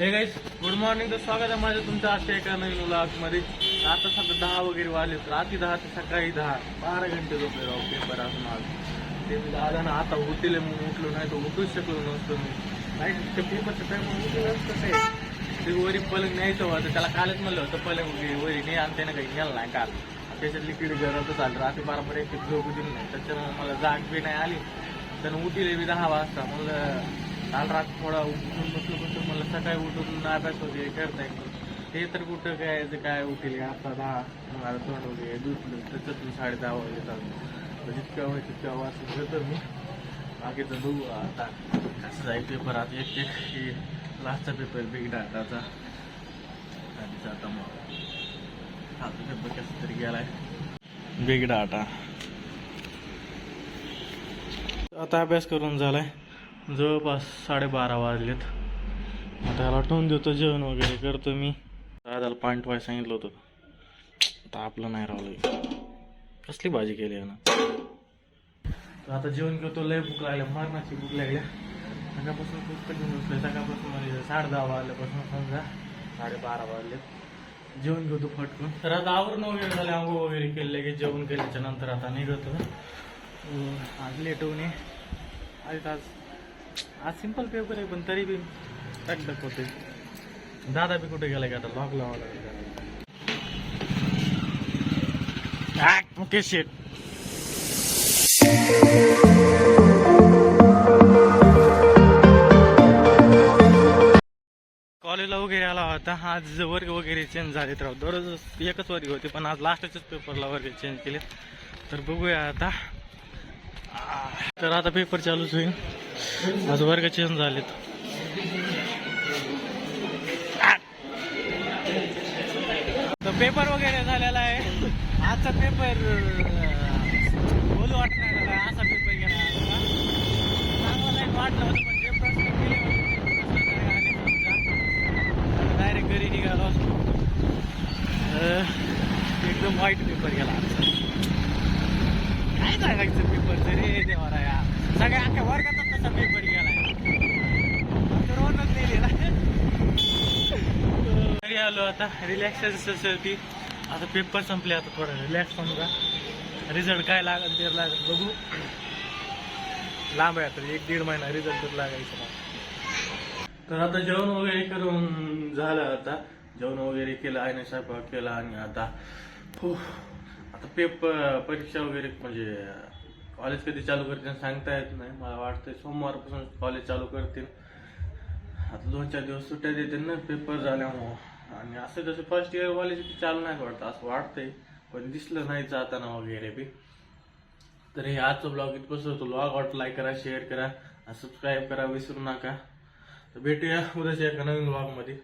Hey guys good morning तर स्वागत आहे माझं तुमचं आजच्या एका नवीन मध्ये. आता सध्या दहा वगैरे वाजले रात्री दहा ते सकाळी दहा बारा घंटे झोपले राहू पेपर असून आज. ते दहा दादा ना आता उठले मग उठलो नाही तर उठूच शकलो नसतो मी. नाही ते पेपरचं टाइम उठलं कसं आहे ते वरी पलंग न्यायचं होतं त्याला कालच म्हणलं होतं पलंग वगैरे वरी नाही आणि त्यानं काही. नेलं नाही काल. त्याच्यात लिक्विड गरजच आलं. रात्री बारापर्यंत एक झोप दिली नाही. त्याच्यानं मला जाग बी नाही आली. त्यानं उठले मी दहा वाजता. म्हणलं काल रात थोडा उठून बसलो बसलो मला सकाळी उठून अभ्यास वगैरे करता येईल ते तर कुठं काय ते काय उठेल आता दहा मला तोंड वगैरे दुखलं त्याच्यात मी साडे दहा वाजले चालू. जितक्या होईल तितक्या वाजता घेतो मी. बाकीचं बघू आता कसं जाईल पेपर आता एक एक लास्टचा पेपर बिग डाटाचा आणि आता मग आता पेपर कसं तरी गेलाय. बिग डाटा आता अभ्यास करून झालाय. जवळपास साडेबारा वाजलेत. आता त्याला ठेवून देतो जेवण वगैरे करतो मी. दादाला पाणी ठेवायला सांगितलं होतं. आता आपलं नाही राहिलं कसली भाजी केली आहे ना तर आता जेवण करतो लय भूक लागल्या मरणाची भूक लागल्या सकाळपासून खूप कठीण बसलं सकाळपासून म्हणजे साडे दहा वाजल्यापासून समजा साडेबारा वाजलेत. जेवण घेतो फटकून तर आता आवरण वगैरे झाले आंघोळ वगैरे केले की जेवण केल्याच्यानंतर आता निघतो आज लेट होऊन आज आज आज सिंपल पेपर आहे पण तरी बी टकटक होते दादा बी कुठे गेलाय का आता? लॉक लावा लागेल मुकेश शेट कॉलेजला वगैरे आला होता. आज वर्ग वगैरे चेंज झालेत राव. दररोज एकच वर्ग होते पण आज लास्टच्याच पेपरला वर्ग चेंज केले तर बघूया आता. तर आता पेपर चालूच होईल. आज वर्ग चेंज झालेत. पेपर वगैरे झालेला आहे. आजचा पेपर बोलू वाटत नाही झाला असा पेपर गेला चांगला नाही वाटलं होतं पण जे प्रश्न केले डायरेक्ट घरी निघालो असतो. एकदम वाईट पेपर गेला आजचा. काय सांगायचं पेपर रे देवा या सगळ्या अख्ख्या वर्गाचा तसा पेपर गेलाय तर घरी आलो आता. रिलॅक्सेशन ती आता पेपर संपले आता थोडं रिलॅक्स पण का रिझल्ट काय लागल ते लागेल बघू. लांब आहे आता एक दीड महिना रिझल्ट तर लागायचं तर आता जेवण वगैरे करून झालं आता. जेवण वगैरे केलं आईने स्वयंपाक केला आणि आता हो आता पेपर परीक्षा वगैरे म्हणजे कॉलेज कधी चालू करतील सांगता येत नाही. मला वाटतंय सोमवारपासून कॉलेज चालू करतील. आता दोन चार दिवस सुट्ट्या देतील ना पेपर झाल्यामुळं. आणि असं जसं फर्स्ट इयर कॉलेज चालू नाही वाटतं असं वाटतंय. पण दिसलं नाही जाताना वगैरे बी. तर हे आजचं ब्लॉग इथपासून होतो. ब्लॉग आवडतो लाईक करा शेअर करा. सबस्क्राईब करा विसरू नका. तर भेटूया उद्याच्या एका नवीन ब्लॉगमध्ये